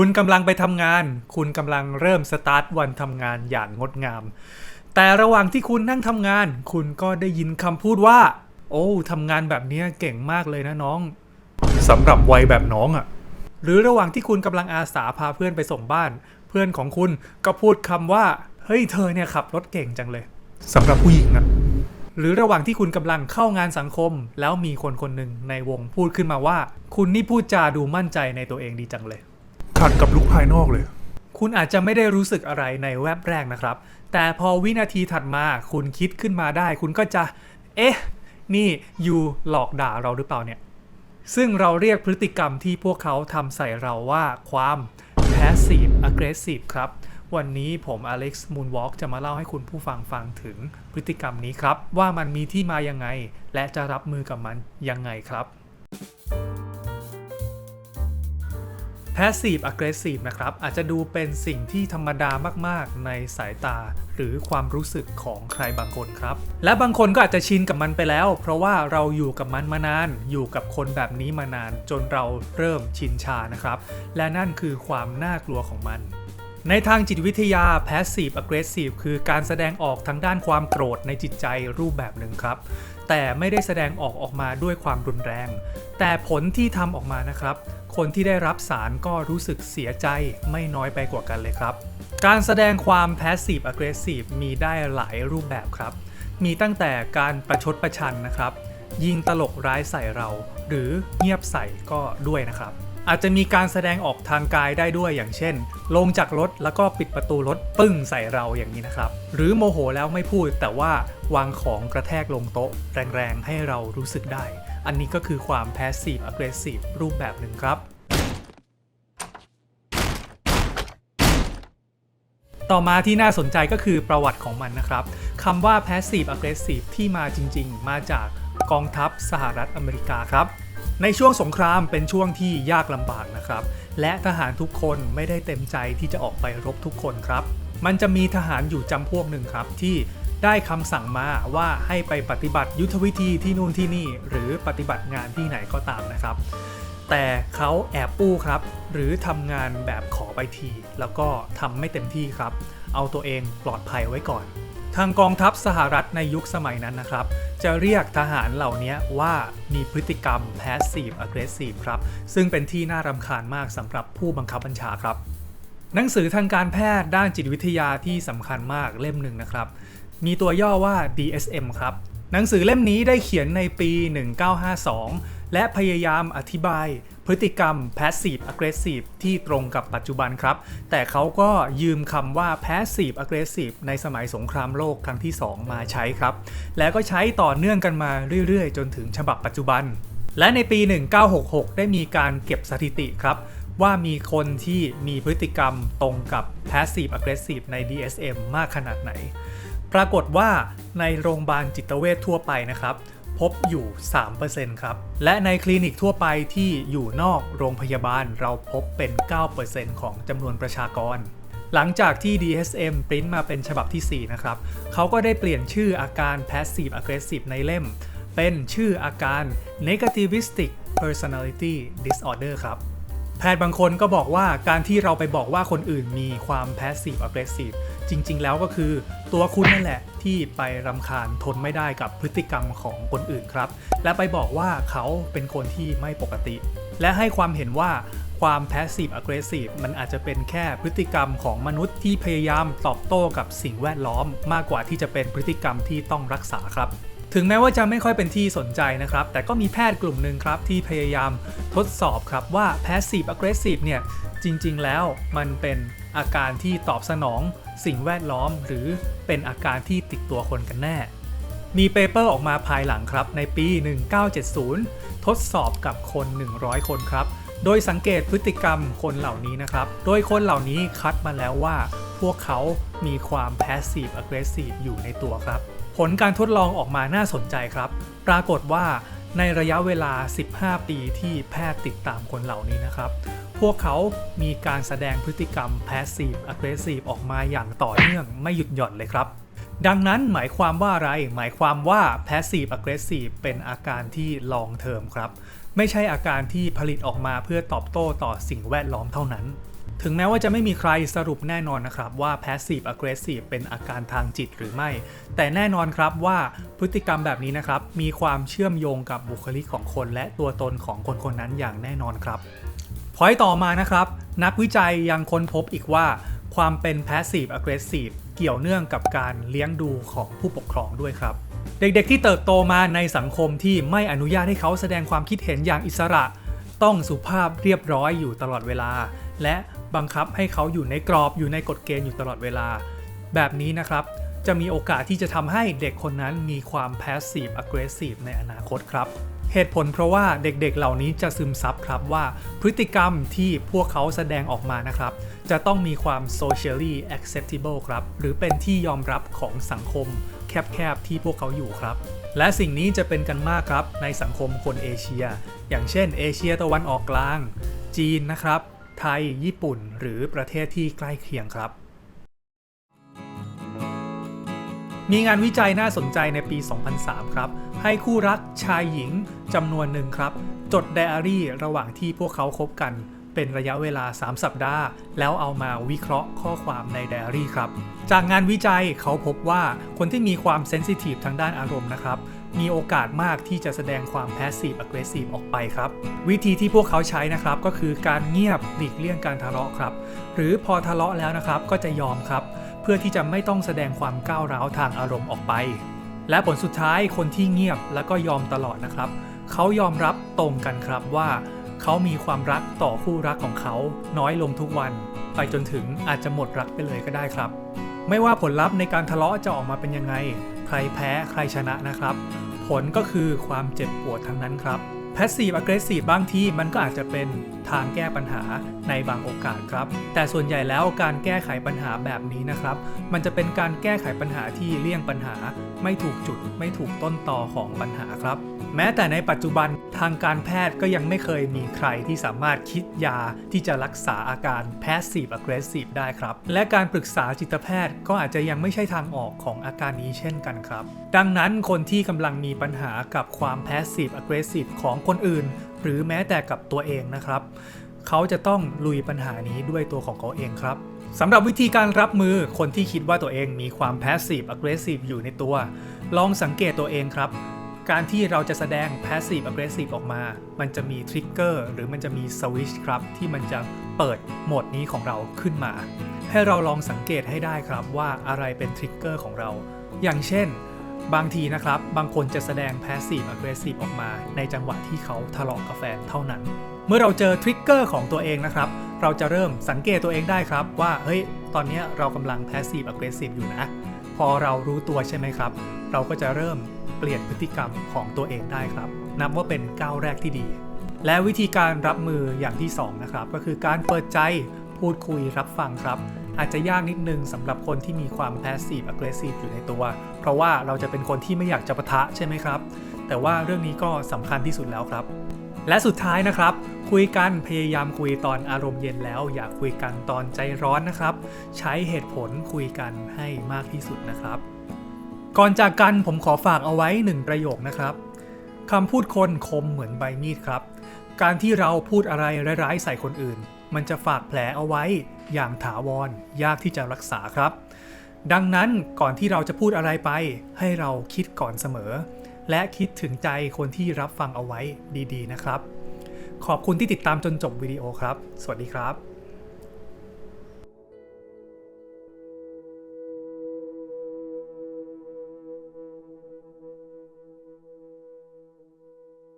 คุณกำลังไปทำงาน คุณกำลังเริ่มสตาร์ทวันทำงานอย่างงดงาม แต่ระหว่างที่คุณนั่งทำงาน คุณก็ได้ยินคำพูดว่า โอ้ทำงานแบบนี้เก่งมากเลยนะน้องสำหรับวัยแบบน้องอะ่ะ หรือระหว่างที่คุณกำลังอาสาพาเพื่อนไปส่งบ้าน เพื่อนของคุณก็พูดคำว่า เฮ้ยเธอเนี่ยขับรถเก่งจังเลยสำหรับผู้หญิงอะหรือระหว่างที่คุณกำลังเข้างานสังคม แล้วมีคนคนหนึ่งในวงพูดขึ้นมาว่า คุณนี่พูดจาดูมั่นใจในตัวเองดีจังเลย ขัดกับลุกภายนอกเลย คุณอาจจะไม่ได้รู้สึกอะไรในแวบแรกนะครับ แต่พอวินาทีถัดมาคุณคิดขึ้นมาได้ คุณก็จะ เอ๊ะ นี่ยูหลอกด่าเราหรือเปล่าเนี่ย ซึ่งเราเรียกพฤติกรรมที่พวกเขาทำใส่เราว่าความ passive aggressive ครับ วันนี้ผมอเล็กซ์มูนวอล์กจะมาเล่าให้คุณผู้ฟังฟังถึงพฤติกรรมนี้ครับ ว่ามันมีที่มายังไง และจะรับมือกับมันยังไงครับ Passive Aggressive นะครับอาจจะดูเป็นสิ่งที่ธรรมดามากๆ ในสายตา หรือความรู้สึกของใครบางคนครับ และบางคนก็อาจจะชินกับมันไปแล้ว เพราะว่าเราอยู่กับมันมานาน อยู่กับคนแบบนี้มานาน จนเราเริ่มชินชานะครับ และนั่นคือความน่ากลัวของมัน ในทางจิตวิทยา passive aggressive คือการแสดงออกทางด้านความโกรธในจิตใจรูปแบบหนึ่งครับ แต่ไม่ได้แสดงออกออกมาด้วยความรุนแรง แต่ผลที่ทำออกมานะครับ คนที่ได้รับสารก็รู้สึกเสียใจไม่น้อยไปกว่ากันเลยครับ การแสดงความ passive aggressive มีได้หลายรูปแบบครับ มีตั้งแต่การประชดประชันนะครับ ยิงตลกร้ายใส่เรา หรือเงียบใส่ก็ด้วยนะครับ อาจจะมีการแสดงออกทางกายได้ด้วยอย่างเช่น ลงจากรถแล้วก็ปิดประตูรถปึ้งใส่เราอย่างนี้นะครับ หรือโมโหแล้วไม่พูดแต่ว่าวางของกระแทกลงโต๊ะ แรงๆ ให้เรารู้สึกได้ อันนี้ก็คือความ passive aggressive รูปแบบหนึ่งครับ ต่อมาที่น่าสนใจก็คือประวัติของมันนะครับคำว่า passive aggressive ที่มาจริง ๆ มาจากกองทัพสหรัฐอเมริกาครับ ในช่วงสงครามเป็นช่วงที่ยากลำบากนะครับ และทหารทุกคนไม่ได้เต็มใจที่จะออกไปรบทุกคนครับ มันจะมีทหารอยู่จำพวกหนึ่งครับที่ได้คำสั่งมาว่าให้ไปปฏิบัติยุทธวิธีที่นู่นที่นี่ หรือปฏิบัติงานที่ไหนก็ตามนะครับ แต่เขาแอบอู้ครับ หรือทำงานแบบขอไปที แล้วก็ทำไม่เต็มที่ครับ เอาตัวเองปลอดภัยไว้ก่อน ทางกองทัพสหรัฐในยุคสมัยนั้นนะครับ จะเรียกทหารเหล่านี้ว่ามีพฤติกรรม passive aggressive ครับ ซึ่งเป็นที่น่ารำคาญมากสำหรับผู้บังคับบัญชาครับ หนังสือทางการแพทย์ด้านจิตวิทยาที่สำคัญมากเล่มหนึ่งนะครับ มีตัวย่อว่า DSM ครับ หนังสือเล่มนี้ได้เขียนในปี 1952 และพยายามอธิบาย พฤติกรรม passive aggressive ที่ตรงกับปัจจุบันครับ แต่เขาก็ยืมคำว่า passive aggressive ในสมัยสงครามโลกครั้งที่ 2 มาใช้ครับ แล้วก็ใช้ต่อเนื่องกันมาเรื่อยๆ จนถึงฉบับปัจจุบัน และในปี 1966 ได้มีการเก็บสถิติครับว่ามีคนที่มีพฤติกรรมตรงกับ passive aggressive ใน DSM มากขนาดไหน ปรากฏว่าในโรงพยาบาลจิตเวชทั่วไปนะครับ พบอยู่ 3%ครับ และในคลินิกทั่วไปที่อยู่นอกโรงพยาบาลเราพบเป็น 9%ของจำนวนประชากร หลังจากที่ DSM ปริ้นมาเป็นฉบับที่ 4 นะครับ เขาก็ได้เปลี่ยนชื่ออาการ passive aggressive ในเล่ม เป็นชื่ออาการ negativistic personality disorder ครับ แพทย์บางคนก็บอกว่าการที่เราไปบอกว่าคนอื่นมีความ passive aggressive จริง ๆ แล้วก็คือตัวคุณนั่นแหละที่ไปรำคาญทนไม่ได้กับพฤติกรรมของคนอื่นครับ และไปบอกว่าเขาเป็นคนที่ไม่ปกติ และให้ความเห็นว่าความ passive aggressive มันอาจจะเป็นแค่พฤติกรรมของมนุษย์ที่พยายามตอบโต้กับสิ่งแวดล้อม มากกว่าที่จะเป็นพฤติกรรมที่ต้องรักษาครับ ถึงแม้ว่าจะไม่ค่อยเป็นที่สนใจนะครับ แต่ก็มีแพทย์กลุ่มหนึ่งครับ ที่พยายามทดสอบครับว่า passive aggressive เนี่ย จริง ๆ แล้วมันเป็นอาการที่ตอบสนองสิ่งแวดล้อม หรือเป็นอาการที่ติดตัวคนกันแน่ มีเปเปอร์ออกมาภายหลังครับในปี 1970 ทดสอบกับคน 100 คนครับ โดยสังเกตพฤติกรรมคนเหล่านี้นะครับ โดยคนเหล่านี้คัดมาแล้วว่า พวกเขามีความ passive aggressive อยู่ในตัวครับ ผลการทดลองออกมาน่าสนใจครับ ปรากฏว่าในระยะเวลา 15 ปีที่แพทย์ติดตามคนเหล่านี้นะครับ พวกเขามีการแสดงพฤติกรรม passive aggressive ออกมาอย่างต่อเนื่องไม่หยุดหย่อนเลยครับดังนั้นหมายความว่าอะไร หมายความว่า passive aggressive เป็นอาการที่ long term ครับ ไม่ใช่อาการที่ผลิตออกมาเพื่อตอบโต้ต่อสิ่งแวดล้อมเท่านั้น ถึงแม้ว่าจะไม่มีใครสรุปแน่นอนนะครับว่า passive aggressive เป็นอาการทางจิตหรือไม่ แต่แน่นอนครับว่าพฤติกรรมแบบนี้นะครับ มีความเชื่อมโยงกับบุคลิกของคนและตัวตนของคนคนนั้นอย่างแน่นอนครับพอยต่อมานะครับ นักวิจัยยังค้นพบอีกว่า ความเป็น passive aggressive เกี่ยวเนื่องกับการเลี้ยงดูของผู้ปกครองด้วยครับ เด็กๆที่เติบโตมาในสังคมที่ไม่อนุญาตให้เขาแสดงความคิดเห็นอย่างอิสระ ต้องสุภาพเรียบร้อยอยู่ตลอดเวลา และบังคับให้เขาอยู่ในกรอบอยู่ในกฎเกณฑ์อยู่ตลอดเวลา แบบนี้นะครับ จะมีโอกาสที่จะทำให้เด็กคนนั้นมีความ passive aggressive ในอนาคตครับเหตุผลเพราะว่าเด็กๆเหล่านี้จะซึมซับครับว่าพฤติกรรมที่พวกเขาแสดงออกมานะครับ จะต้องมีความ socially acceptable ครับ หรือเป็นที่ยอมรับของสังคม แคบๆที่พวกเขาอยู่ครับ และสิ่งนี้จะเป็นกันมากครับในสังคมคนเอเชีย อย่างเช่น เอเชียตะวันออกกลาง จีนนะครับ ไทย ญี่ปุ่น หรือประเทศที่ใกล้เคียงครับ มีงานวิจัยน่าสนใจในปี 2003 ครับ ให้คู่รักชายหญิงจำนวนหนึ่งครับ จดไดอารี่ระหว่างที่พวกเขาคบกัน เป็นระยะเวลา 3 สัปดาห์ แล้วเอามาวิเคราะห์ข้อความในไดอารี่ครับ จากงานวิจัยเขาพบว่าคนที่มีความเซนซิทีฟทางด้านอารมณ์นะครับมีโอกาสมากที่จะแสดงความ passive aggressive ออกไปครับ วิธีที่พวกเขาใช้นะครับก็คือการเงียบหลีกเลี่ยงการทะเลาะครับ หรือพอทะเลาะแล้วนะครับก็จะยอมครับ เพื่อที่จะไม่ต้องแสดงความก้าวร้าวทางอารมณ์ออกไป และผลสุดท้ายคนที่เงียบแล้วก็ยอมตลอดนะครับ เขายอมรับตรงกันครับว่า เขามีความรักต่อคู่รักของเขาน้อยลงทุกวัน ไปจนถึงอาจจะหมดรักไปเลยก็ได้ครับ ไม่ว่าผลลัพธ์ในการทะเลาะจะออกมาเป็นยังไง ใครแพ้ใครชนะนะครับ ผลก็คือความเจ็บปวดทั้งนั้นครับ Passive Aggressive บางทีมันก็อาจจะเป็นทางแก้ปัญหาในบางโอกาสครับ แต่ส่วนใหญ่แล้วการแก้ไขปัญหาแบบนี้นะครับ มันจะเป็นการแก้ไขปัญหาที่เลี่ยงปัญหา ไม่ถูกจุด ไม่ถูกต้นต่อของปัญหาครับ แม้แต่ในปัจจุบันทางการแพทย์ก็ยังไม่เคยมีใครที่สามารถคิดยาที่จะรักษาอาการ passive aggressive ได้ครับ และการปรึกษาจิตแพทย์ก็อาจจะยังไม่ใช่ทางออกของอาการนี้เช่นกันครับ ดังนั้นคนที่กำลังมีปัญหากับความ passive aggressive ของคนอื่น หรือแม้แต่กับตัวเองนะครับ เขาจะต้องลุยปัญหานี้ด้วยตัวของเขาเองครับสำหรับวิธีการรับมือคนที่คิดว่าตัวเองมีความ passive aggressive อยู่ในตัว ลองสังเกตตัวเองครับ การที่เราจะแสดง passive aggressive ออกมา มันจะมีทริกเกอร์หรือมันจะมีสวิชครับ ที่มันจะเปิดโหมดนี้ของเราขึ้นมา ให้เราลองสังเกตให้ได้ครับว่าอะไรเป็นทริกเกอร์ของเรา อย่างเช่น บางทีนะครับ บางคนจะแสดง passive aggressive ออกมา ในจังหวะที่เขาทะเลาะกับแฟนเท่านั้น เมื่อเราเจอทริกเกอร์ของตัวเองนะครับ เราจะเริ่มสังเกตตัวเองได้ครับว่า เฮ้ย ตอนนี้เรากำลัง passive aggressive อยู่นะ พอเรารู้ตัวใช่ไหมครับ เราก็จะเริ่ม เปลี่ยนพฤติกรรมของตัวเองได้ครับ นับว่าเป็นก้าวแรกที่ดี และวิธีการรับมืออย่างที่ 2 นะครับ ก็คือการเปิดใจพูดคุยรับฟังครับอาจจะยากนิดนึงสำหรับคนที่มีความ passive aggressive อยู่ในตัว เพราะว่าเราจะเป็นคนที่ไม่อยากจะปะทะใช่ไหมครับ แต่ว่าเรื่องนี้ก็สำคัญที่สุดแล้วครับ และสุดท้ายนะครับ คุยกันพยายามคุยตอนอารมณ์เย็นแล้ว อย่าคุยกันตอนใจร้อนนะครับ ใช้เหตุผลคุยกันให้มากที่สุดนะครับ ก่อนจากกันผมขอฝากเอาไว้หนึ่งประโยคนะครับคำพูดคนคมเหมือนใบมีดครับ การที่เราพูดอะไรร้ายๆใส่คนอื่น มันจะฝากแผลเอาไว้อย่างถาวรยากที่จะรักษาครับ ดังนั้นก่อนที่เราจะพูดอะไรไป ให้เราคิดก่อนเสมอ และคิดถึงใจคนที่รับฟังเอาไว้ดีๆนะครับ ขอบคุณที่ติดตามจนจบวิดีโอครับ สวัสดีครับ